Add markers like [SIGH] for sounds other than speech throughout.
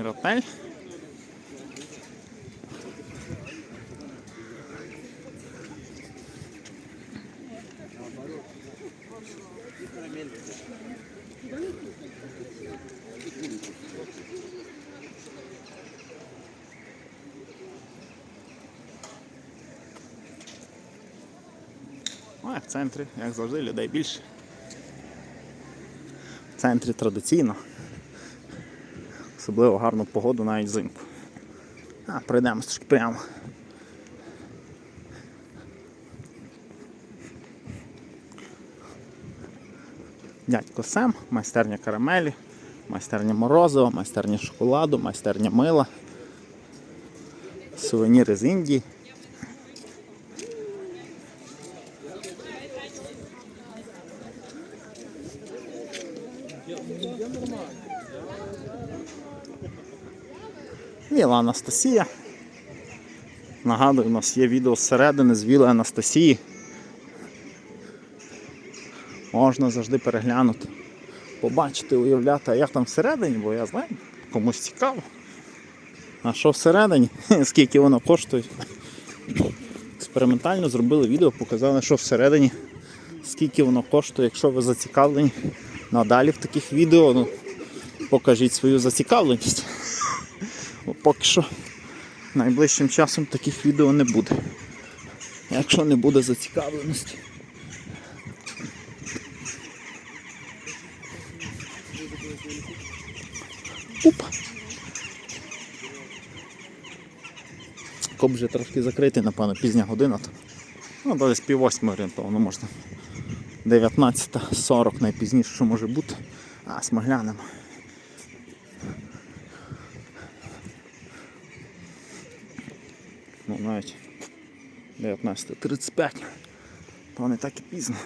Міротель. А, в центрі, як завжди, людей більше. В центрі традиційно. Особливо гарну погоду навіть взимку. А, пройдемо трошки прямо. Дядько Сем, майстерня карамелі, майстерня морозива, майстерня шоколаду, майстерня мила, сувеніри з Індії. Віла Анастасія. Нагадую, у нас є відео зсередини з Віли Анастасії. Можна завжди переглянути, побачити, уявляти, а як там всередині, бо я знаю, комусь цікаво. А що всередині, [LAUGHS] скільки воно коштує. Експериментально зробили відео, показали, що всередині, скільки воно коштує, якщо ви зацікавлені надалі в таких відео, ну, покажіть свою зацікавленість. Поки що найближчим часом таких відео не буде. Якщо не буде зацікавленості. Уп. Коп вже трошки закритий, напевно, пізня година. То. Ну, десь пів восьми орієнтовно можна. 19.40 найпізніше, що може бути. А, смоглянемо. Навіть 19.35. То не так і пізно.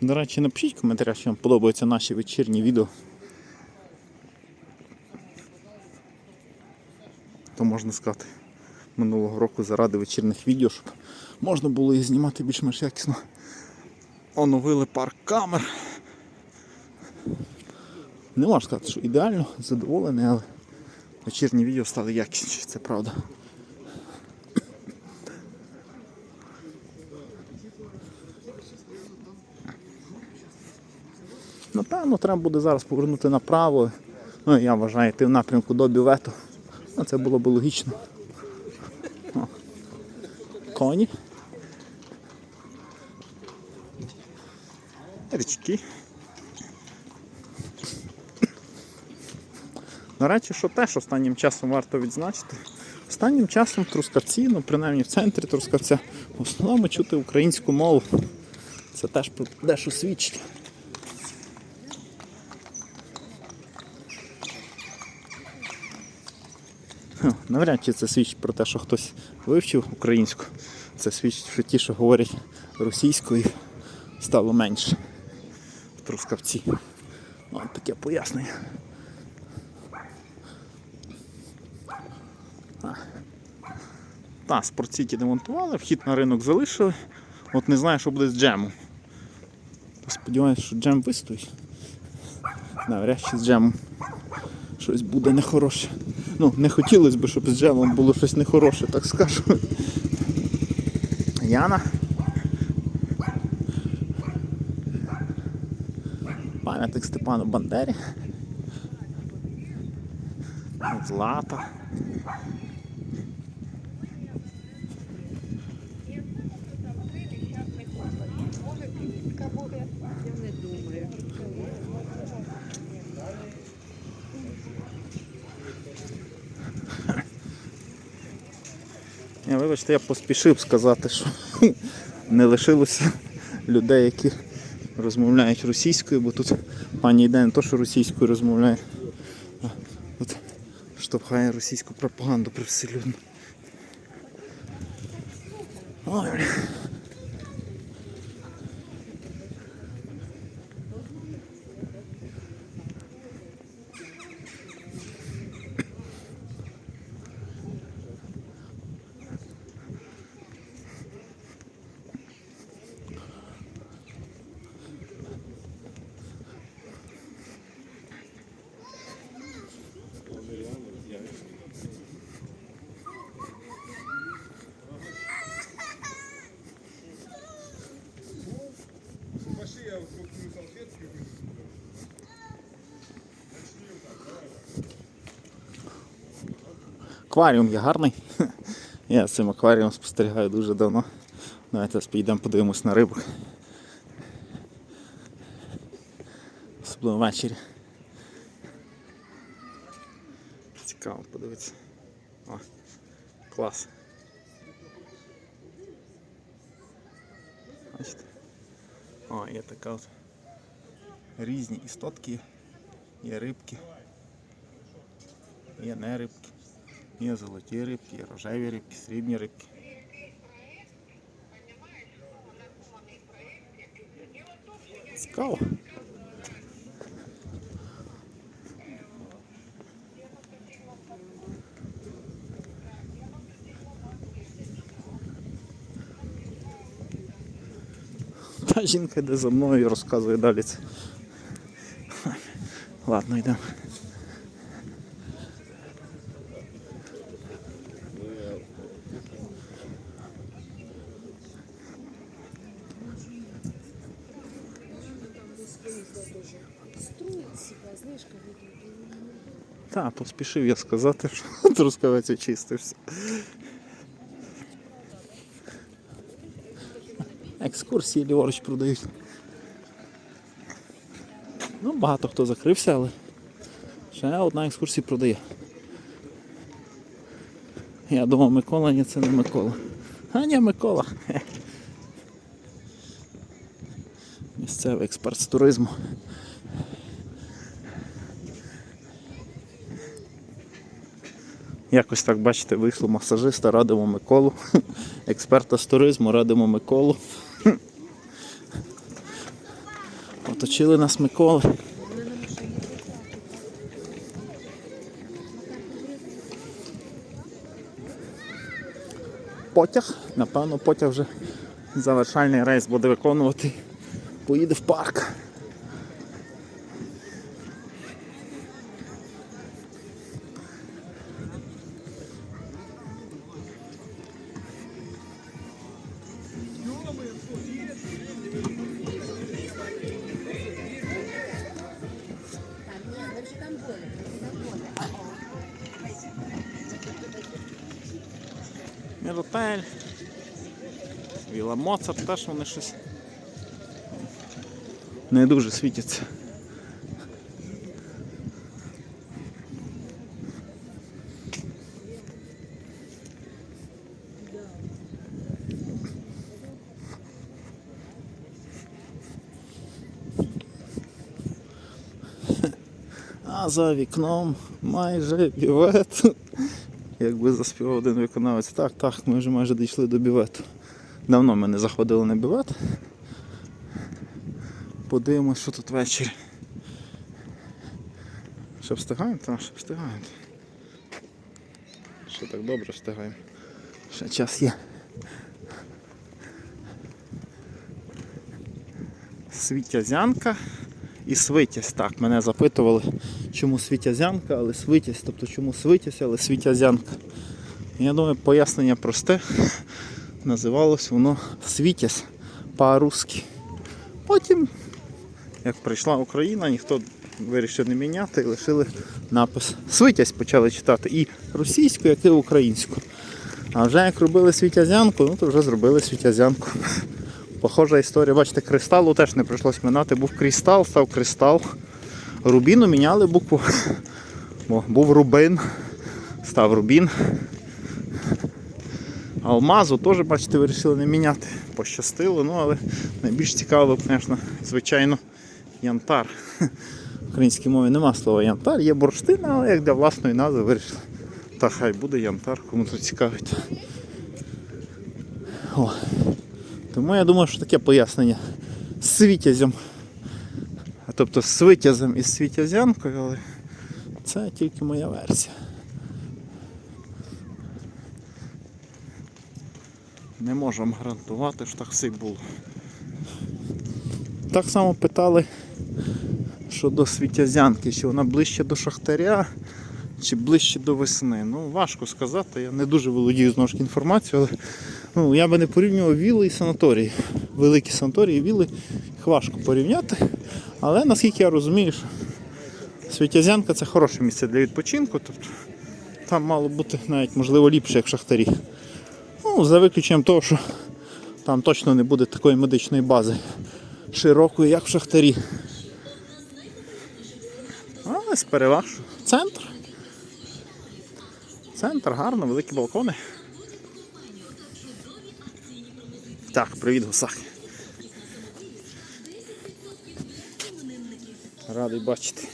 До речі, напишіть в коментарях, що вам подобаються наші вечірні відео. То можна сказати, минулого року заради вечірних відео, щоб можна було їх знімати більш-менш якісно. Оновили парк камер. Не можна сказати, що ідеально, задоволений, але вечірні відео стали якісніші, це правда. Напевно, треба буде зараз повернути направо. Ну, я вважаю, йти в напрямку до бювету. Ну, це було б логічно. О. Коні. Річки. До речі, що теж останнім часом варто відзначити. Останнім часом Трускавці, ну принаймні в центрі Трускавця, в основному чути українську мову. Це теж про дещо свідчить. Навряд чи це свідчить про те, що хтось вивчив українську. Це свідчить, що ті, що говорять російською, стало менше Трускавці. Ось таке пояснення. Та, спортсіті демонтували, вхід на ринок залишили. От не знаю, що буде з джемом. Сподіваюся, що джем вистоїть. Навряд чи з джемом щось буде нехороше. Ну, не хотілося б, щоб з джемом було щось нехороше, так скажу. Яна. Пам'ятник Степану Бандері. Злата. Я вибачте, я поспішив сказати, що [LAUGHS] не лишилося людей, які розмовляють російською, бо тут пані йде не то, що російською розмовляє, а от штовхає російську пропаганду привселюдно. Ой, Акваріум є гарний. [LAUGHS] Я з цим акваріумом спостерігаю дуже давно. Давайте поїдемо подивимось на рибу. Особливо ввечері. Цікаво подивитися. О, клас. Бачите? О, є така от різні істотки, є рибки, є не рибки, є золоті рибки, є рожеві рибки, срібні рибки. Цікаво. Та жінка йде за мною і розказує далі це. Ладно, йдемо. Строить. Та, поспішив я сказати, що [LAUGHS] трускавець очистився. Екскурсії ліворуч продають. Ну, багато хто закрився, але ще одна екскурсія продає. Я думав, Микола, ні, це не Микола. А ні, Микола. Місцевий експерт з туризму. Якось так, бачите, вийшло масажиста, радимо Миколу. [LAUGHS] Експерта з туризму, радимо Миколу. [LAUGHS] Оточили нас Миколи. Потяг, напевно, потяг вже завершальний рейс буде виконувати. Поїде в парк. Міротель. Віла Моцарт теж вони щось не дуже світяться. А за вікном майже бівет. Якби заспівав один виконавець. Так, так, ми вже майже дійшли до бівету. Давно ми не заходили на бівет. Подивимось, що тут ввечері. Що встигаємо? Так, що встигаємо. Що так добре встигаємо. Ще час є. Світязянка і свитязь. Так, мене запитували, чому світязянка, але свитязь, тобто чому свитязь, але світязянка. Я думаю, пояснення просте. Називалось воно світязь по-русски. Потім, як прийшла Україна, ніхто вирішив не міняти і лишили напис. Свитязь почали читати і російською, як і українською. А вже як робили світязянку, ну то вже зробили світязянку. Похожа історія, бачите, кристалу теж не прийшлось минати. Був кристал, став кристал. Рубіну міняли букву. Бо був рубин, став рубін. Алмазу теж, бачите, вирішили не міняти. Пощастило, ну але найбільш цікаво, звісно, звичайно, янтар. В українській мові нема слова янтар, є бурштин, але як для власної назви вирішили. Та хай буде янтар, кому тут цікавить. Тому я думаю, що таке пояснення з світязем. А тобто з свитязем і світязянкою, але це тільки моя версія. Не можемо гарантувати, що так все було. Так само питали щодо світязянки, чи вона ближче до Шахтаря, чи ближче до весни. Ну, важко сказати, я не дуже володію знову ж інформацією, але ну, я би не порівнював віли і санаторії. Великі санаторії, віли, їх важко порівняти. Але наскільки я розумію, що Світязянка це хороше місце для відпочинку. Тобто там мало бути навіть можливо ліпше, як в шахтарі. Ну, за виключенням того, що там точно не буде такої медичної бази широкої, як в шахтарі. Але з Центр. Центр, гарно, великі балкони. Так, привіт, гусак. Радий бачити.